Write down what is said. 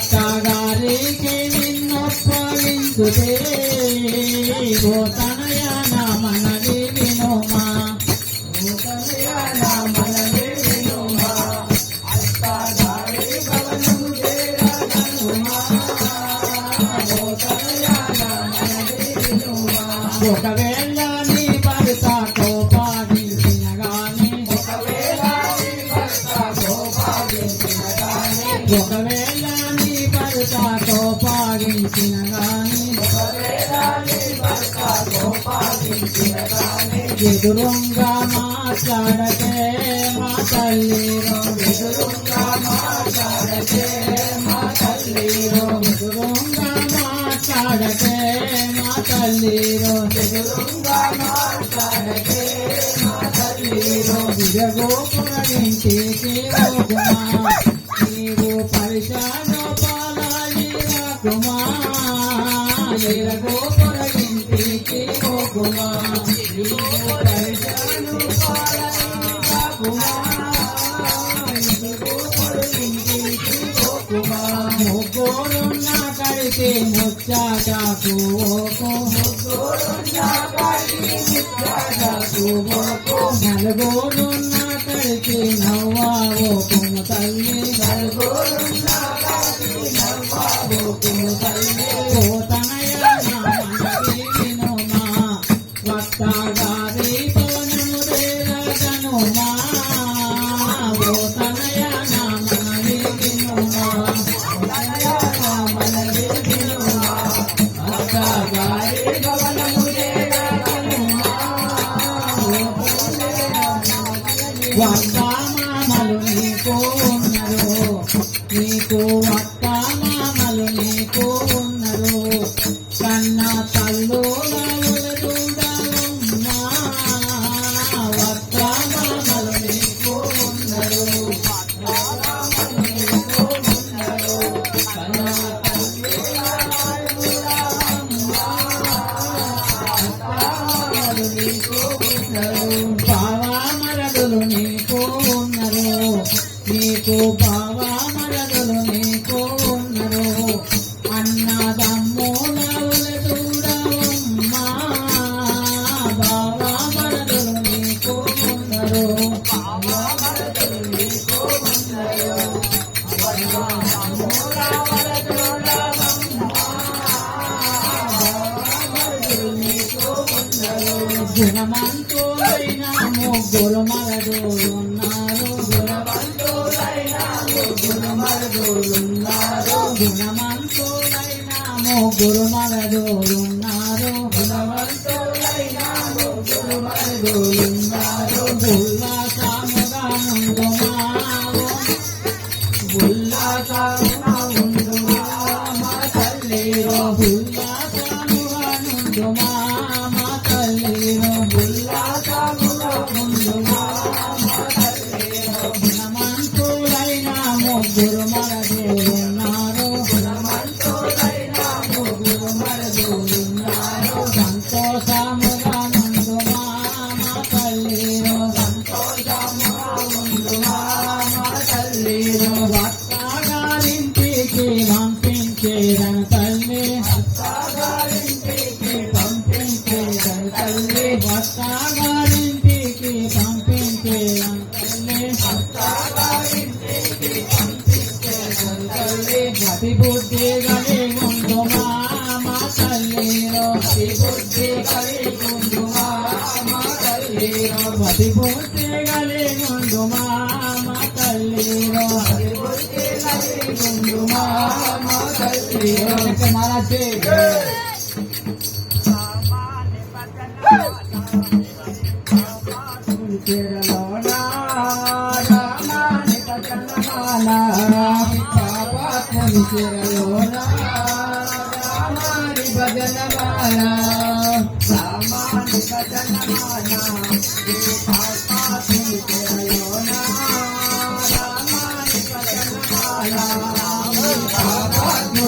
వట్టగారికి నిన్నొప్పగించుటే ఓ తనయ నా మనవి వినోమా కోపాగించిన గాని ఎదురుంగా మాట్లాడతే మా తల్లి ఎదురుంగా మాట్లాడతే మా తల్లి ఎదురుంగా మాట్లాడతే మా తల్లి ఎదురుంగా మాట్లాడతే మా తల్లి విరగోపురింటికి ఎరగోపురింటికి రోగుమా నీవు నవ్వావో కుమ తల్లి నలుగురున్న కడితే నవ్వావో కుమ తల్లి వత్తామామలు నీకు ఉన్నారు నీకు వత్తామామలు నీకు ఉన్నారు కన్న తల్లులమ్మా నీకు పావామరదులు నీకు ఉన్నారు. అన్నదమ్ముల చూడమ్మా బావామరదులు నీకు ఉన్నారు. బావామరదులు నీకు ముగ్గురు మరదు ముగ్గురు మరదులున్నారు గుణవంతులైన ముగ్గురు మరదులున్నారు ఉల్లాసముగా గలి ఉండుమా మా బుద్ధి గలి ఉండుమా మా తల్లిరో పాపాత్ముని చెరలోన రామాని భజనమాల